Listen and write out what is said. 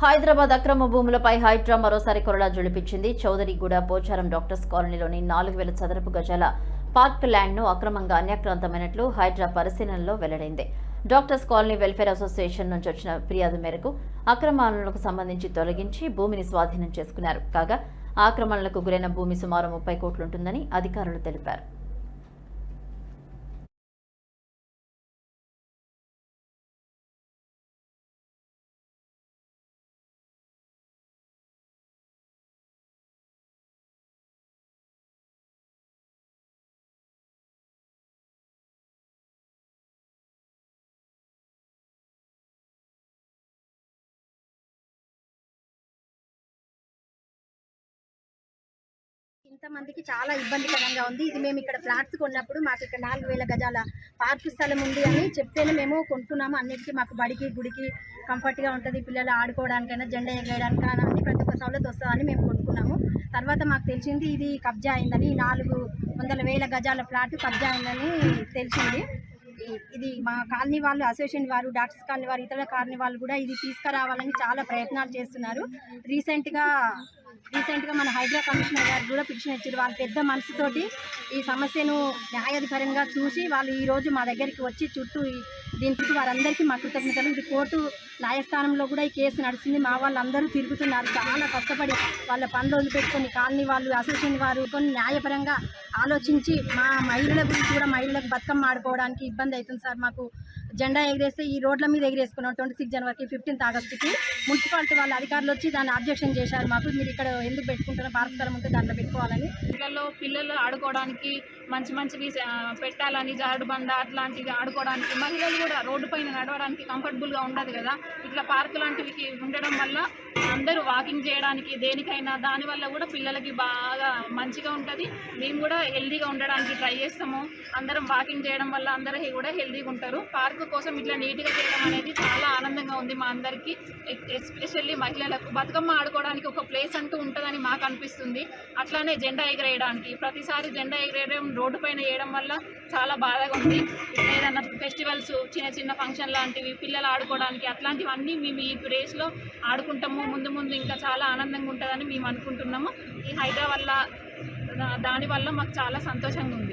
హైదరాబాద్ అక్రమ భూములపై హైడ్రా మరోసారి కొరడా జుడిపించింది. చౌదరిగూడ పోచారం డాక్టర్స్ కాలనీలోని నాలుగు వేల చదరపు గజాల పార్క్ ల్యాండ్ను అక్రమంగా అన్యాక్రాంతమైనట్లు హైడ్రా పరిశీలనలో వెల్లడైంది. డాక్టర్స్ కాలనీ వెల్ఫేర్ అసోసియేషన్ నుంచి వచ్చిన ఫిర్యాదు మేరకు అక్రమాలకు సంబంధించి తొలగించి భూమిని స్వాధీనం చేసుకున్నారు. కాగా ఆక్రమణలకు గురైన భూమి సుమారు ముప్పై కోట్లుంటుందని అధికారులు తెలిపారు. ఇంతమందికి చాలా ఇబ్బందికరంగా ఉంది. ఇది మేము ఇక్కడ ఫ్లాట్స్ కొన్నప్పుడు మాకు ఇక్కడ నాలుగు వేల గజాల పార్క్ స్థలం ఉంది అని చెప్తేనే మేము కొంటున్నాము. అన్నిటికీ మాకు బడికి గుడికి కంఫర్ట్గా ఉంటుంది. పిల్లలు ఆడుకోవడానికైనా జెండా ఎగరేయడానికైనా అన్ని ప్రతి ఒక్క సౌలత్ వస్తుందని మేము కొనుక్కున్నాము తర్వాత మాకు తెలిసింది ఇది కబ్జా అయిందని నాలుగు వందల వేల గజాల ఫ్లాట్ కబ్జా అయిందని తెలిసింది. ఇది మా కాలనీ వాళ్ళు అసోసియేషన్ వారు డాక్టర్స్ కాలనీ వారు ఇతర కాలనీ వాళ్ళు కూడా ఇది తీసుకురావాలని చాలా ప్రయత్నాలు చేస్తున్నారు. రీసెంట్గా రీసెంట్గా మన హైడ్రా కమిషనర్ గారు కూడా పిటిషన్ ఇచ్చారు. వాళ్ళు పెద్ద మనసుతోటి ఈ సమస్యను న్యాయాధిపరంగా చూసి వాళ్ళు ఈరోజు మా దగ్గరికి వచ్చి చుట్టూ దీని చుట్టూ వారందరికీ మా కృతజ్ఞతలు. ఇది కోర్టు న్యాయస్థానంలో కూడా ఈ కేసు నడిచింది. మా వాళ్ళందరూ తిరుగుతున్నారు. చాలా కష్టపడి వాళ్ళ పనులు వదిలిపెట్టుకొని కాలనీ వాళ్ళు అసోసియేషన్ వారు కొన్ని న్యాయపరంగా ఆలోచించి మా మహిళల గురించి కూడా మహిళలకు బతుకమ్మ ఆడుకోవడానికి ఇబ్బంది అవుతుంది సార్. మాకు జెండా ఎగిరేస్తే ఈ రోడ్ల మీద ఎగిరేసుకున్నాం ట్వంటీ సిక్స్ జనవరికి ఫిఫ్టీన్త్ ఆగస్టుకి మున్సిపాలిటీ వాళ్ళ అధికారులు వచ్చి దాన్ని అబ్జెక్షన్ చేశారు. మాకు మీరు ఇక్కడ ఎందుకు పెట్టుకుంటారో పార్క్ స్థలం ఉంటే దాంట్లో పెట్టుకోవాలని. పిల్లలు పిల్లలు ఆడుకోవడానికి మంచి మంచివి పెట్టాలని జారుడు బండ అట్లాంటివి ఆడుకోవడానికి మహిళలు కూడా రోడ్డు పైన నడవడానికి కంఫర్టబుల్గా ఉండదు కదా. ఇట్లా పార్క్ లాంటివి ఉండడం వల్ల అందరూ వాకింగ్ చేయడానికి దేనికైనా దానివల్ల కూడా పిల్లలకి బాగా మంచిగా ఉంటుంది. మేము కూడా హెల్దీగా ఉండడానికి ట్రై చేస్తాము. అందరం వాకింగ్ చేయడం వల్ల అందరూ కూడా హెల్దీగా ఉంటారు. పార్క్ కోసం ఇట్లా నీట్గా చేయడం అనేది చాలా ఆనందంగా ఉంది మా అందరికీ. ఎస్పెషల్లీ మహిళలకు బతుకమ్మ ఆడుకోవడానికి ఒక ప్లేస్ అంటూ ఉంటుందని మాకు అనిపిస్తుంది. అట్లానే జెండా ఎగరేయడానికి. ప్రతిసారి జెండా ఎగరేయడం రోడ్డు పైన వేయడం వల్ల చాలా బాధగా ఉంది. ఏదన్నా ఫెస్టివల్స్ చిన్న చిన్న ఫంక్షన్ లాంటివి పిల్లలు ఆడుకోవడానికి అట్లాంటివన్నీ మేము ఈ ప్లేస్లో ఆడుకుంటాము. ముందు ముందు ఇంకా చాలా ఆనందంగా ఉంటుందని మేము అనుకుంటున్నాము. ఈ హైదరాబాద్ దానివల్ల దాని వల్ల మాకు చాలా సంతోషంగా ఉంది.